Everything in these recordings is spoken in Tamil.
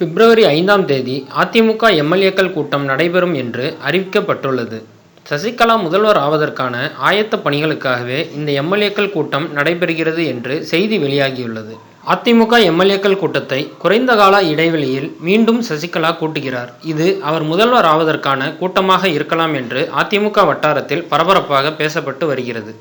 பிப்ரவரி ஐந்தாம் தேதி அதிமுக எம்எல்ஏக்கள் கூட்டம் நடைபெறும் என்று அறிவிக்கப்பட்டுள்ளது. சசிகலா முதல்வர் ஆவதற்கான ஆயத்த பணிகளுக்காகவே இந்த எம்எல்ஏக்கள் கூட்டம் நடைபெறுகிறது என்று செய்தி வெளியாகியுள்ளது. அதிமுக எம்எல்ஏக்கள் கூட்டத்தை குறைந்த கால இடைவெளியில் மீண்டும் சசிகலா கூட்டுகிறார். இது அவர் முதல்வர் ஆவதற்கான கூட்டமாக இருக்கலாம் என்று அதிமுக வட்டாரத்தில் பரபரப்பாக பேசப்பட்டு வருகிறது.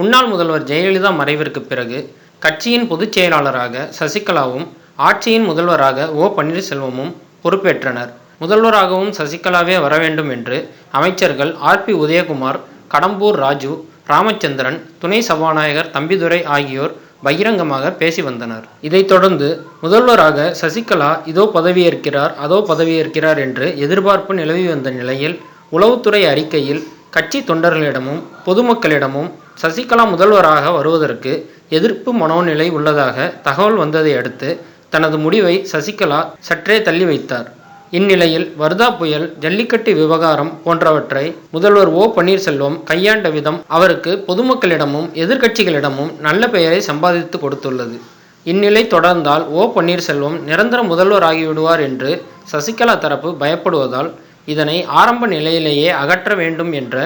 முன்னாள் முதல்வர் ஜெயலலிதா மறைவிற்கு பிறகு கட்சியின் பொதுச் செயலாளராக சசிகலாவும், ஆட்சியின் முதல்வராக ஓ. பன்னீர்செல்வமும் பொறுப்பேற்றனர். முதல்வராகவும் சசிகலாவே வர வேண்டும் என்று அமைச்சர்கள் ஆர். பி. உதயகுமார், கடம்பூர் ராஜூ, ராமச்சந்திரன், துணை சபாநாயகர் தம்பிதுரை ஆகியோர் பகிரங்கமாக பேசி வந்தனர். இதைத் தொடர்ந்து முதல்வராக சசிகலா இதோ பதவியேற்கிறார், அதோ பதவியேற்கிறார் என்று எதிர்பார்ப்பு நிலவி வந்த நிலையில், உளவுத்துறை அறிக்கையில் கட்சி தொண்டர்களிடமும், பொதுமக்களிடமும் சசிகலா முதல்வராக வருவதற்கு எதிர்ப்பு மனோநிலை உள்ளதாக தகவல் வந்ததை அடுத்து தனது முடிவை சசிகலா சற்றே தள்ளி வைத்தார். இந்நிலையில் வர்தா புயல், ஜல்லிக்கட்டு விவகாரம் போன்றவற்றை முதல்வர் ஓ. பன்னீர்செல்வம் கையாண்ட விதம் அவருக்கு பொதுமக்களிடமும், எதிர்க்கட்சிகளிடமும் நல்ல பெயரை சம்பாதித்து கொடுத்துள்ளது. இந்நிலை தொடர்ந்தால் ஓ. பன்னீர்செல்வம் நிரந்தர முதல்வராகிவிடுவார் என்று சசிகலா தரப்பு பயப்படுவதால், இதனை ஆரம்ப நிலையிலேயே அகற்ற வேண்டும் என்ற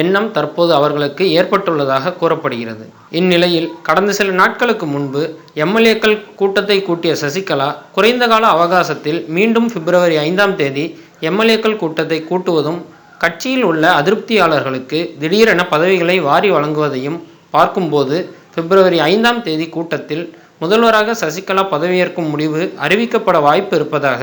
எண்ணம் தற்போது அவர்களுக்கு ஏற்பட்டுள்ளதாக கூறப்படுகிறது. இந்நிலையில் கடந்த சில நாட்களுக்கு முன்பு எம்எல்ஏக்கள் கூட்டத்தை கூட்டிய சசிகலா, குறைந்த கால அவகாசத்தில் மீண்டும் பிப்ரவரி ஐந்தாம் தேதி எம்எல்ஏக்கள் கூட்டத்தை கூட்டுவதும், கட்சியில் உள்ள அதிருப்தியாளர்களுக்கு திடீரென பதவிகளை வாரி வழங்குவதையும் பார்க்கும்போது பிப்ரவரி ஐந்தாம் தேதி கூட்டத்தில் முதல்வராக சசிகலா பதவியேற்கும் முடிவு அறிவிக்கப்பட வாய்ப்பு இருப்பதாக